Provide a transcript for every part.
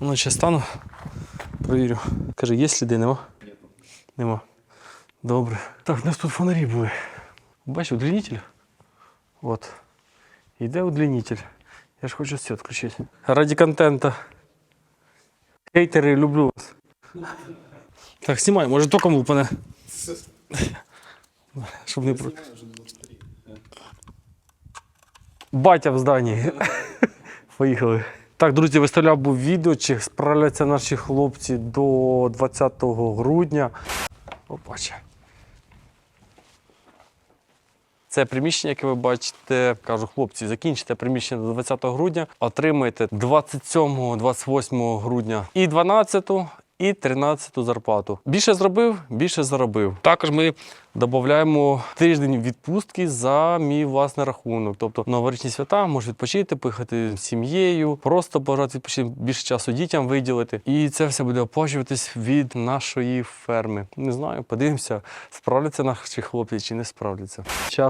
Ну, ще стану, провірю. Каже, є сліди, нема? Нема. Добре. Так, у нас тут фонарі були. Бачиш, удлінитель? От. Йде удлінитель. Я ж хочу світ включити. Раді контента. Хейтери, люблю вас. Так, знімай, може током лупане. Щоб не про. Батя в зданні. Поїхали. Так, друзі, виставляв був відео, чи справляться наші хлопці до 20 грудня. Опаче. Це приміщення, яке ви бачите, кажу, хлопці, закінчите приміщення до 20 грудня, отримаєте 27, 28 грудня і 12, і 13 зарплату. Більше зробив, більше заробив. Також ми додаємо тиждень відпустки за мій власний рахунок. Тобто новорічні свята можеш відпочити, поїхати з сім'єю, просто бажати відпочити більше часу дітям виділити. І це все буде оплачуватись від нашої ферми. Не знаю, подивимося, справляться наші хлопці чи не справляться.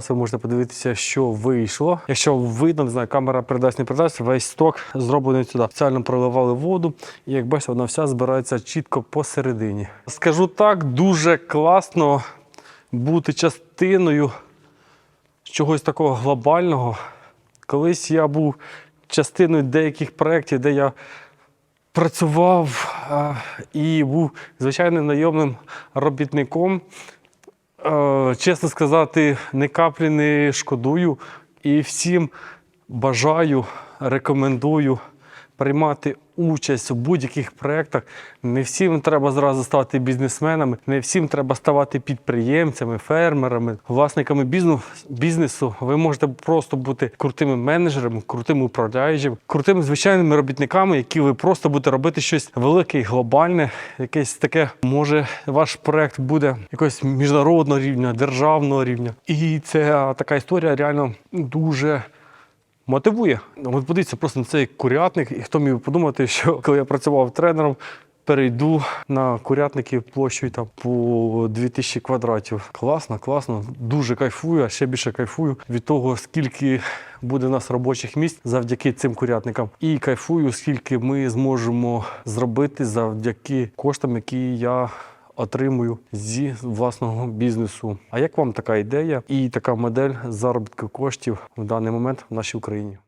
Ви можете подивитися, що вийшло. Якщо видно, не знаю, камера передасть, не передасть, весь сток зроблений сюди. Спеціально проливали воду, і як бачите, вона вся збирається чітко посередині. Скажу так, дуже класно бути частиною чогось такого глобального. Колись я був частиною деяких проєктів, де я працював і був звичайним найомним робітником. Чесно сказати, не каплі не шкодую і всім бажаю, рекомендую приймати участь у будь-яких проєктах. Не всім треба зразу стати бізнесменами, не всім треба ставати підприємцями, фермерами, власниками бізнесу. Ви можете просто бути крутими менеджерами, крутими управляючими, крутими звичайними робітниками, які ви просто будете робити щось велике і глобальне, якесь таке, може, ваш проєкт буде якогось міжнародного рівня, державного рівня. І ця така історія реально дуже мотивує. От подивіться просто на цей курятник, і хто міг подумати, що коли я працював тренером, перейду на курятники площею там по 2000 квадратів. Класно, класно, дуже кайфую, а ще більше кайфую від того, скільки буде у нас робочих місць завдяки цим курятникам. І кайфую, скільки ми зможемо зробити завдяки коштам, які я отримую зі власного бізнесу. А як вам така ідея і така модель заробітку коштів в даний момент в нашій Україні?